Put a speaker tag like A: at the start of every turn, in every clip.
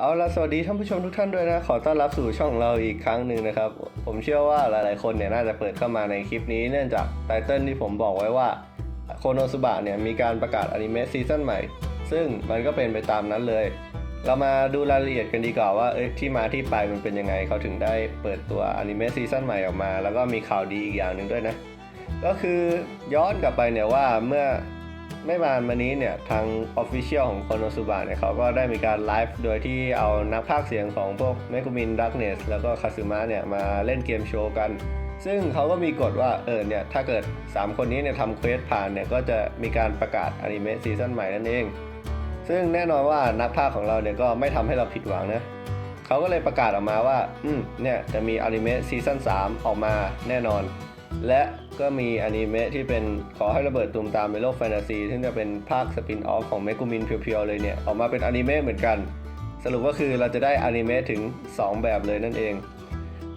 A: เอาละสวัสดีท่านผู้ชมทุกท่านด้วยนะ ขอต้อนรับสู่ช่องเราอีกครั้งหนึ่งนะครับ ผมเชื่อว่าหลายๆคนเนี่ยน่าจะเปิดเข้ามาในคลิปนี้เนื่องจากไตเติลที่ผมบอกไว้ว่าโคโนสุบะเนี่ยมีการประกาศอนิเมะซีซั่นใหม่ ซึ่งมันก็เป็นไปตามนั้นเลย เรามาดูรายละเอียดกันดีกว่าว่าเอ้ยที่มาที่ไปมันเป็นยังไงเขาถึงได้เปิดตัวอนิเมะซีซั่นใหม่ออกมา แล้วก็มีข่าวดีอีกอย่างหนึ่งด้วยนะ ก็คือย้อนกลับไปเนี่ยว่าเมื่อ ไม่นานมานี้เนี่ยทาง Official ของโคโนสุบะเนี่ยเขาก็ได้มีการไลฟ์โดยที่เอานักพากเสียงของพวกเมกุมินดักเนสแล้วก็คาซึมะเนี่ยมาเล่นเกมโชว์กัน ซึ่งเขาก็มีกฎว่าเออเนี่ยถ้าเกิด 3 คนนี้เนี่ยทำเควสผ่านเนี่ยก็จะมีการประกาศอนิเมะซีซั่นใหม่นั่นเอง ซึ่งแน่นอนว่านักพากของเราเนี่ยก็ไม่ทำให้เราผิดหวังนะเขาก็เลยประกาศออกมาว่า อืมเนี่ยจะมีอนิเมะซีซั่น3ออกมาแน่นอน และก็มีอนิเมะที่เป็นขอให้ระเบิดตูมตามในโลกแฟนตาซีซึ่งจะเป็นภาคสปินออฟของเมกุมินเพียวๆเลยเนี่ย ออกมาเป็นอนิเมะเหมือนกัน สรุปก็คือเราจะได้อนิเมะถึง 2 แบบเลยนั่นเอง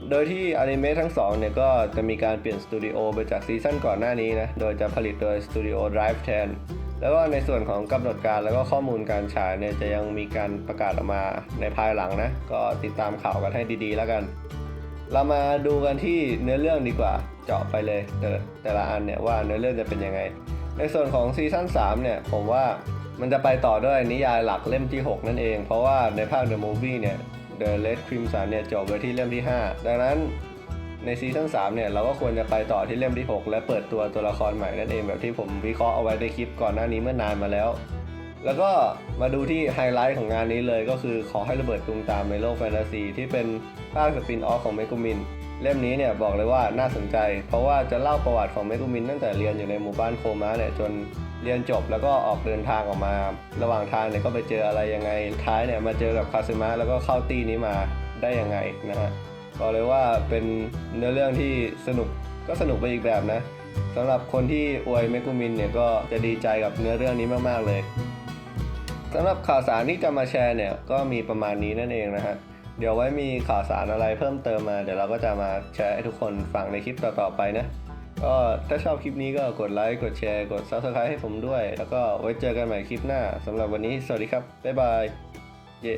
A: โดยที่อนิเมะทั้งสองเนี่ยก็จะมีการเปลี่ยนสตูดิโอไปจากซีซั่นก่อนหน้านี้นะ โดยจะผลิตโดยสตูดิโอ Drive แทนแล้วก็ในส่วนของกำหนดการแล้วก็ข้อมูลการฉายเนี่ยจะยังมีการประกาศออกมาในภายหลังนะ ก็ติดตามข่าวกันให้ดีๆ แล้วกัน เรามาดูกันที่เนื้อเรื่องดีกว่าเจาะไปเลยแต่แต่ละอันเนี่ยว่าเนื้อเรื่องจะเป็นยังไง ในส่วนของซีซั่น3เนี่ยผมว่ามันจะไปต่อด้วยนิยายหลักเล่มที่ 6 นั่นเอง เพราะว่าในภาค The Movie เนี่ย The Red Crimson เนี่ยจบไว้ที่เล่มที่ 5 ดังนั้นในซีซั่น3เนี่ยเราก็ควรจะไปต่อที่เล่มที่ 6 และเปิดตัวตัวละครใหม่นั่นเองแบบที่ผมวิเคราะห์เอาไว้ในคลิปก่อนหน้านี้เมื่อนานมาแล้ว แล้วก็มาดูที่ไฮไลท์ของงานนี้เลยก็คือขอให้ระเบิดตุมตามในโลกแฟนตาซีที่เป็นภาคสปินออฟของเมกุมิน เล่มนี้เนี่ยบอกเลยว่าน่าสนใจ เพราะว่าจะเล่าประวัติของเมกุมินตั้งแต่เรียนอยู่ในหมู่บ้านโคมะเนี่ยจนเรียนจบแล้วก็ออกเดินทางออกมา ระหว่างทางเนี่ยก็ไปเจออะไรยังไง ท้ายเนี่ยมาเจอกับคาซึมะแล้วก็เข้าตีนี้มาได้ยังไงนะฮะบอกเลยว่าเป็นเนื้อเรื่องที่สนุกก็สนุกไปอีกแบบนะสำหรับคนที่อวยเมกุมินเนี่ยก็จะดีใจกับเนื้อเรื่องนี้มากๆเลย สำหรับข่าวสารที่จะมาแชร์เนี่ยก็มีประมาณนี้นั่นเองนะฮะเดี๋ยวไว้มีข่าวสารอะไรเพิ่มเติมมา เดี๋ยวเราก็จะมาแชร์ให้ทุกคนฟังในคลิปต่อๆไปนะก็ถ้าชอบคลิปนี้ก็กดไลค์กดแชร์กด Subscribe ให้ผมด้วย แล้วก็ไว้เจอกันใหม่คลิปหน้าสำหรับวันนี้สวัสดีครับ บ๊ายบาย เย้